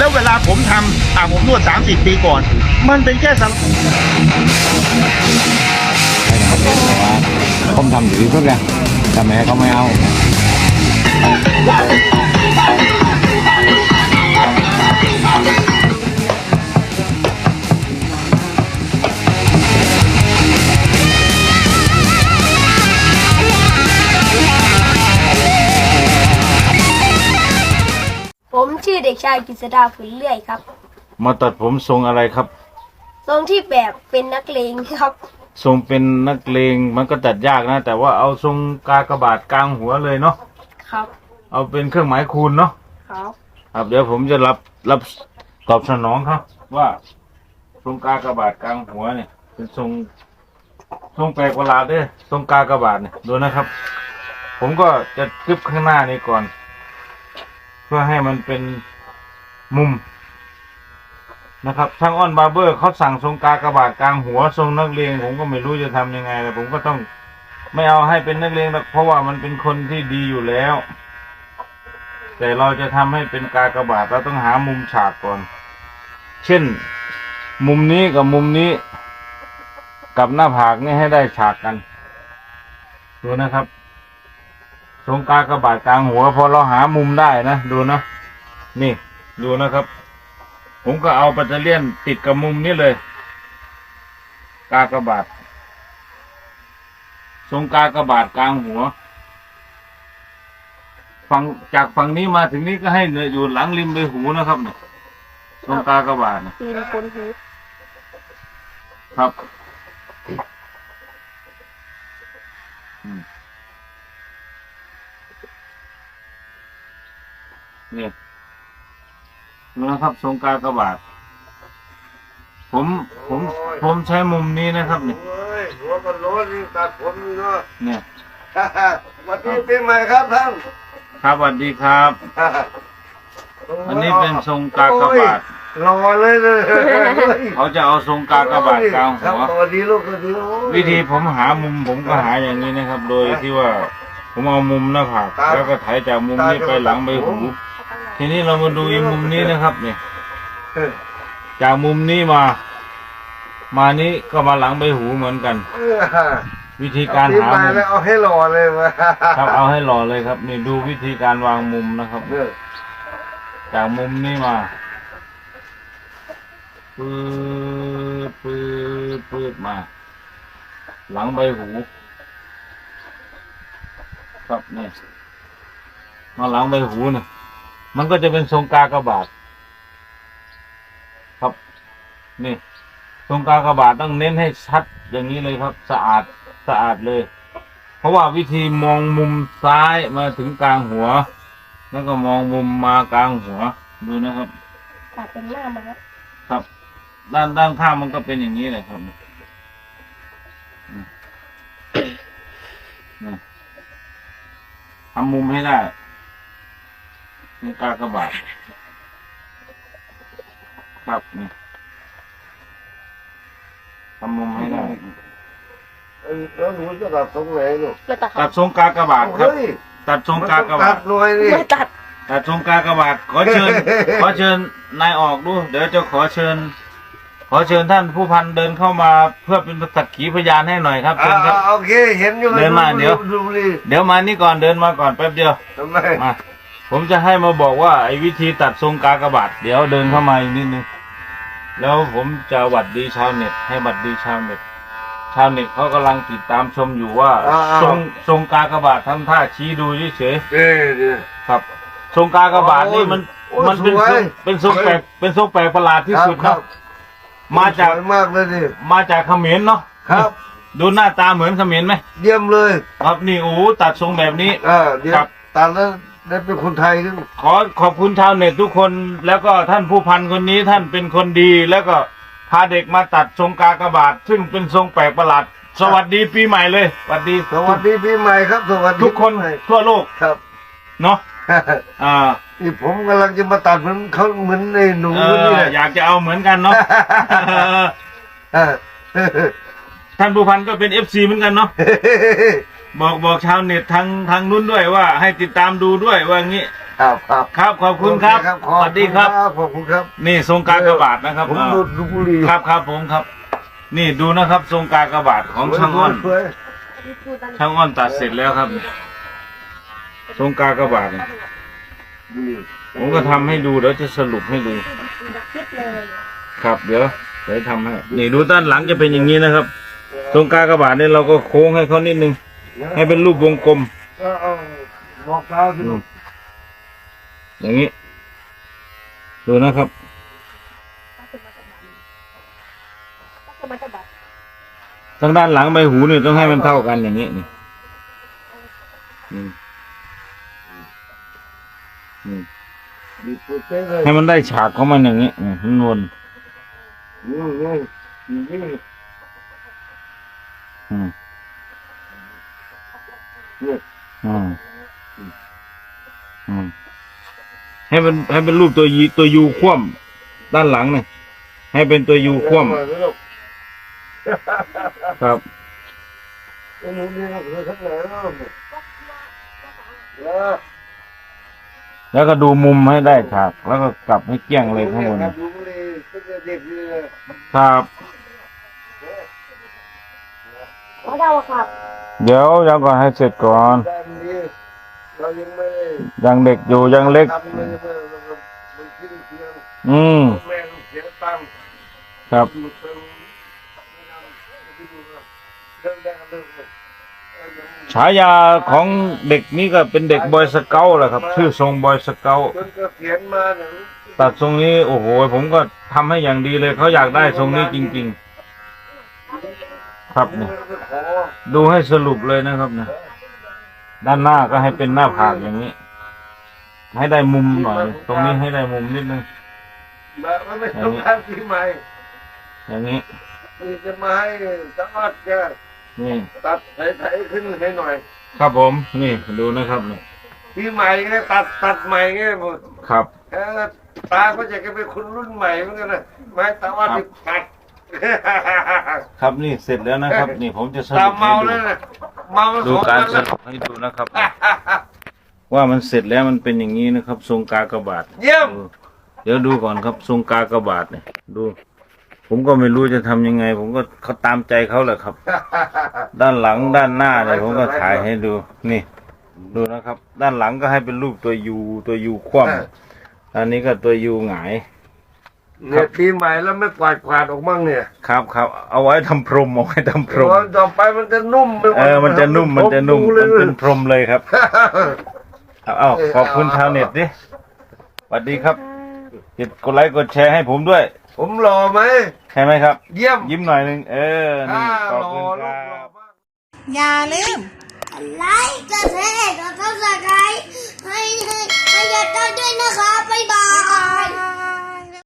แล้วเวลาผมทำอ่าผมนวด 30 ปีก่อน มันเป็นแค่สังผมทำอยู่ที่สุดเลยแต่แม่เขาไม่เอา ผมชื่อเด็กชายกฤษดาผุนเลื่อยครับ มาตัดผมทรงอะไรครับ ทรงที่แบบเป็นนักเลงครับ ทรงเป็นนักเลงมันก็ตัดยากนะ แต่ว่าเอาทรงกากบาทกลางหัวเลยเนาะครับ เอาเป็นเครื่องหมายคูณเนาะครับ ครับเดี๋ยวผมจะรับรับตอบสนองครับ ว่าทรงกากบาทกลางหัวเนี่ย เป็นทรงทรงแปลกประหลาดเด้อทรงกากบาทเนี่ยดูนะครับ ผมก็จะกึบข้างหน้านี้ก่อนเพื่อให้มันเป็นมุมนะครับช่างอ้อนบาร์เบอร์เขาสั่งทรงกากระบาทกลางหัวทรงนักเลงผมก็ไม่รู้จะทำยังไงแต่ผมก็ต้องไม่เอาให้เป็นนักเลงหรอกเพราะว่ามันเป็นคนที่ดีอยู่แล้ว แต่เราจะทำให้เป็นกากระบาทเราต้องหามุมฉากก่อน เช่น มุมนี้กับมุมนี้ กับหน้าผากนี่ให้ได้ฉากกัน ดูนะครับ รงกากบาทกลางหัว พอเราหามุมได้นะ ดูนะ นี่ ดูนะครับ ผมก็เอาปัตเตอร์เลียนติดกับมุมนี้เลย กากบาททรงกากบาทกลางหัวฝั่งจากฝั่งนี้มาถึงนี้ก็ให้เหนืออยู่หลังริมใบหูนะครับเนี่ยทรงกากบาทนะปีนคนหูครับ นี่ดูนะครับทรงกากบาทผม ผม ผมใช้มุมนี้นะครับเนี่ยเฮ้ยหัวมันโล้นนี่ตัดผมนี่เนาะ เนี่ยวันนี้ปีใหม่ครับท่านครับสวัสดีครับ อันนี้เป็นทรงกากบาทรอเลยเลยเขาจะเอาทรงกากบาทกลางครัหับวสวัสดีลูกสวัสดีโอ้ยวิธีผมหามุมผมก็หาอย่างนี้นะครับ โดยที่ว่า ผมเอามุมหน้าผากครับแล้วก็ถ่ายจากมุมนี้ไปหลังใบหู ทีนี้เรามาดูอีกมุมนี้นะครับเนี่ยเออจากมุมนี้มา มานี้ก็มาหลังใบหูเหมือนกัน เออวิธีการปีหาใหม่มุมแล้วเอาให้รอเลยมาครับเอาให้หล่อเลยครับ นี่ดูวิธีการวางมุมนะครับเออจากมุมนี้มาปืดปืดปืดมา หลังใบหู ครับนี่มาหลังใบหูเนี่ย มันก็จะเป็นทรงกากบาทครับนี่ทรงกากบาทต้องเน้นให้ชัดอย่างนี้เลยครับ สะอาดสะอาดเลย เพราะว่าวิธีมองมุมซ้ายมาถึงกลางหัว แล้วก็มองมุมมากลางหัวดูนะครับตัดเป็นหน้าม้าครับ ด้านด้านข้างมันก็เป็นอย่างนี้แหละครับอืมนี่ทำมุมให้ได้ นี่กากบาทครับนี่ทำมุมให้ได้เออแล้วหนูจะตัดตรงไหนลูกมาตัดคตัรัดบทรงกากบาทครับ เฮ้ยตัดทรงมันกาต้องกบาตัทดหน่อยนี่มาตัดตัดทรงกากบาทขอเชิญ ขอเชิญนายออกดูเดี๋ยวจะขอเชิญ ขอเชิญท่านผู้พันเดินเข้ามาเพื่อเป็นสักขีพยานให้หน่อยครับเชิญครับ อ่าโอเคเห็นอยู่เดินมาเดี๋ยว ดูดิเดี๋ยวมานี่ก่อนเดินมาก่อนแป๊บเดียวทำไมมา ผมจะให้มาบอกว่าไอ้วิธีตัดทรงกากบาทเดี๋ยวเดินเข้ามาอีกนิดนึงแล้วผมจะหวัดดีชาวเน็ตให้หวัดดีชาวเน็ตชาวเน็ตเขากำลังติดตามชมอยู่ว่าทรงทรงกากบาททำท่าชี้ดูเฉยเออเดี๋ยวๆครับ ทรงกากบาทนี่มันโอ้ยมันเป็นสวยทรงเป็นทรงแปลกเป็นทรงแปลกประหลาดที่สุดครันะบมาจากสวยมากเลยดิมาจากเขมรเนาะครับ ดูหน้าตาเหมือนเขมรไหมเยี่ยมเลย ครับนี่โอ้โหตัดทรงแบบนี้อ่าเดี๋ยวครับ ตัดแล้ว ได้เป็นคนไทยขึ้นขอขอบคุณชาวเน็ตทุกคนแล้วก็ท่านผู้พันคนนี้ท่านเป็นคนดีแล้วก็พาเด็กมาตัดทรงกากบาท ซึ่งเป็นทรงแปลกประหลาด สวัสดีปีใหม่เลยสวัสดีสวัสดีปีใหม่ครับ สวัสดีทุกคนปีใหม่ทั่วโลกครับเนาะอ่านี่ผมกำลังจะมาตัดเหมือนเขาเหมือนในหนูเอนี่อแหละอยากจะเอาเหมือนกันเนาะเออท่านผู้พันก็เป็นเอฟซีเหมือนกันเนาะ บอกบอกชาวเน็ตทางทางนู้นด้วยว่า ให้ติดตามดูด้วยว่างี้ ครับครับครับขอบคุณครับโอเขสวัสดีครับ ขอบคุณครับ นี่ทรงกากบาทนะครับผมอ่าดูดูบุหรีครับครับผมครับ นี่ดูนะครับทรงกากบาทของช่างอ้อนสวยช่างอ้อนตัดเสร็จแล้วครับ ทรงกากบาทเนี่ยๆดีผมก็ทำให้ดูเดี๋ยวจะสรุปให้ดูคิดเลยครับเดี๋ยวเดี๋ยวทำให้นี่ดูด้านหลังจะเป็นอย่างนี้นะครับ ทรงกากบาทเนี่ยเราก็โค้งให้เขานิดนึง ให้เป็นรูปวงกลมก็เอาบอกกล่าวสิลูกอย่างนี้ ดูนะครับทางด้านหลังใบหูเนี่ยต้องให้มันเท่ากันอย่างนี้นี่อืมอืมดีสุดเลยให้มันได้ฉากของมันอย่างนี้นี่ข้างบนนี่นี่นี่อืมนี่ อืมอืมให้เป็นให้เป็นรูปตัวยีตัวยูคว่ำด้านหลังเนี่ยให้เป็นตัวยูคว่เอามาลูกำครับไอ้หนูนี่นะคือข้างไหนลูกเออแล้วก็ดูมุมให้ได้ฉากแล้วก็กลับให้เกลี้ยงเลยข้างบนครับดูบุหรีตั้งแต่เด็กเลยครับว่าเราครับ เดี๋ยวยังก่อนให้เสร็จก่อน เรายังไม่ยังเด็กอยู่ยังเล็ก ทำเลยมันมันขึ้นเพียงอืม แม่เสียตังค์ครับ อยู่ตรงไม่นำไปดูนะเริ่มได้เริ่มเลยเออยังฉายาของเด็กนี่ก็เป็นเด็กบอยสเกลแหละครับ ชื่อทรงบอยสเกลจนเกษียณมาเนี่ยตัดทรงนี้โอ้โห ผมก็ทำให้อย่างดีเลยเขาอยากได้ทรงนี้จริง ๆ ครับเนี่ยขอดูให้สรุปเลยนะครับเนี่ยด้านหน้าก็ให้เป็นหน้าผากอย่างนี้ ให้ได้มุมหน่อย ตรงนี้ให้ได้มุมนิดนึงมาไม่ต้องการปีใหม่อย่างนี้นี่จะมาให้สามารถจะนี่ตัดไถๆขึ้นให้หน่อย ครับผม นี่ดูนะครับเนี่ยปีใหม่ไงตัดตัดใหม่ไงหมดครับเออตาก็อยากจะเป็นคนรุ่นใหม่เหมือนกันนะไม่ตาว่าที่ตัด ครับนี่เสร็จแล้วนะครับ นี่ผมจะสตารุปให้เมาดูแล้วนะเมาดูสองการวันสแล้วรุปให้ดูนะครับ ว่ามันเสร็จแล้วมันเป็นอย่างนี้นะครับ ทรงกากบาท เยี่ยม ดูเดี๋ยวดูก่อนครับ ทรงกากบาทเนี่ย ดู ผมก็ไม่รู้จะทำยังไง ผมก็เขาตามใจเขาแหละครับ ด้านหลังด้านหน้าเนี่ยผมก็ถ่ายให้ดู นี่ ดูนะครับ ด้านหลังก็ให้เป็นรูปตัวยูตัวยูคว่ำอันนี้ก็ตัวยูหงาย เนี่ยปีใหม่แล้วไม่กวาดกวาดออกมั่งเนี่ยครับครับเอาไว้ทำพรมเอาไว้ทำพรมตอนต่อไปมันจะนุ่มไปหดเออมันจะนุ่มมันจะนุ่มผมันดูเป็นพรมเลยครับเอาเอาขอบคุณชาวเน็ตดิสวัสดีครับกดกดไลค์กดแชร์ให้ผมด้วย ผมหล่อไหมใช่ไหมครับ เยี่ยมยิ้มหน่อยหนึ่งเออนี่อ่าขอบหล่อคุณคลูรักหล่อบมากอย่าลืมไลค์กระเทศกระทับสไครต์ให้ให้ให้ยาต้าด้วยนะคะบ๊ายบาย